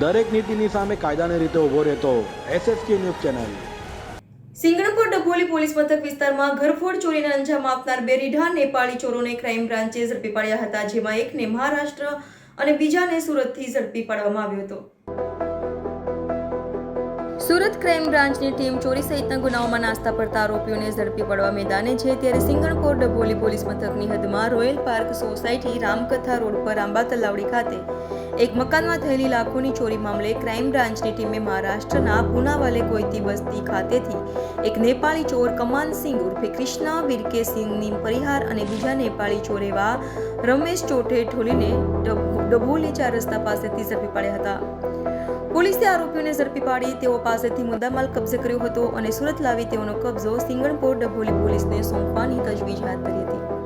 દરેક નીતિની સામે કાયદાની રીતે ઊભો રહેતો SSK news channel. Singanpur Dabholi police મથક વિસ્તારમાં ઘરફોડ ચોરીને અંજામ આપનાર બે રીઢા નેપાળી ચોરોને ક્રાઇમ બ્રાન્ચે ઝડપી પાડ્યા હતા, જેમાં એકને મહારાષ્ટ્ર અને બીજાને સુરતથી ઝડપી પાડવામાં આવ્યો હતો. સુરત ક્રાઇમ બ્રાન્ચની ટીમ ચોરી સહિતના ગુનાઓમાં નાસ્તા પડતા આરોપીઓને ઝડપી પડવા મેદાને છે, ત્યારે સિંગણપોર ડભોલી પોલીસ મથકની હદમાં royal park society Ramkatha road પર આંબા તલાવડી ખાતે એક મકાનમાં થયેલી લાખોની ચોરી મામલે ક્રાઇમ બ્રાન્ચની ટીમે મહારાષ્ટ્રના પુનાવાલે કોઈતી વસ્તી ખાતેથી એક નેપાળી ચોર કમાન સિંહ ઉર્ફે કૃષ્ણા વિરકે સિંહની પરિહાર અને બીજા નેપાળી ચોર એવા રમેશ ચોઠે ઠોલીને ડભ- ડભોલી ચાર રસ્તા પાસેથી ઝડપી પાડ્યા હતા. પોલીસે આરોપીઓને ઝડપી પાડી તેઓ પાસેથી મુદ્દામાલ કબજે કર્યો હતો અને સુરત લાવી તેઓનો કબજો સિંગણપોર ડભોલી પોલીસને સોંપવાની તજવીજ હાથ ધરી હતી.